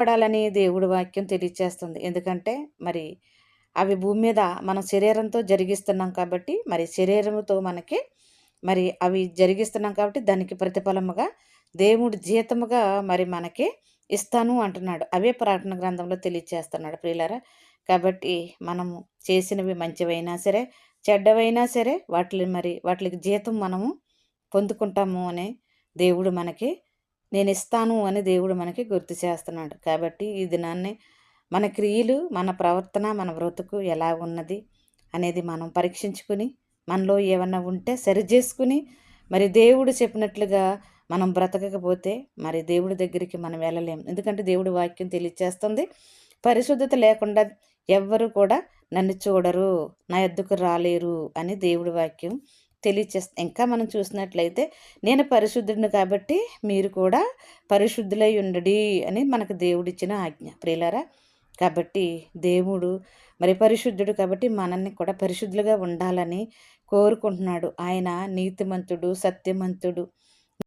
పడాలని దేవుడి వాక్యం తెలియచేస్తుంది. ఎందుకంటే మరి అవి భూమి మీద మన శరీరంతో జరిగిస్తున్నాం కాబట్టి మరి శరీరంతో మనకి మరి అవి జరిగిస్తున్నాం కాబట్టి దానికి ప్రతిఫలముగా దేవుడు జీతముగా మరి మనకి ఇస్తాను అంటున్నాడు. అవే ప్రార్థన గ్రంథంలో తెలియచేస్తున్నాడు ప్రియులరా. కాబట్టి మనము చేసినవి మంచివైనా సరే చెడ్డవైనా సరే వాటిని మరి వాటికి జీతం మనము పొందుకుంటాము అని దేవుడు మనకి నేను ఇస్తాను అని దేవుడు మనకి గుర్తు చేస్తున్నాడు. కాబట్టి ఈ దినాన్ని మన క్రియలు మన ప్రవర్తన మన బ్రతుకు ఎలా ఉన్నది అనేది మనం పరీక్షించుకుని మనలో ఏమన్నా ఉంటే సరిచేసుకుని మరి దేవుడు చెప్పినట్లుగా మనం బ్రతకకపోతే మరి దేవుడి దగ్గరికి మనం వెళ్ళలేం. ఎందుకంటే దేవుడి వాక్యం తెలియచేస్తుంది పరిశుద్ధత లేకుండా ఎవ్వరు కూడా నన్ను చూడరు నా ఎద్దుకు రాలేరు అని దేవుడి వాక్యం తెలియచేస్తుంది ఇంకా మనం చూసినట్లయితే నేను పరిశుద్ధుడిని కాబట్టి మీరు కూడా పరిశుద్ధులై ఉండడి అని మనకు దేవుడిచ్చిన ఆజ్ఞ. ప్రియులారా కాబట్టి దేవుడు మరి పరిశుద్ధుడు కాబట్టి మనల్ని కూడా పరిశుద్ధులుగా ఉండాలని కోరుకుంటున్నాడు. ఆయన నీతిమంతుడు సత్యమంతుడు.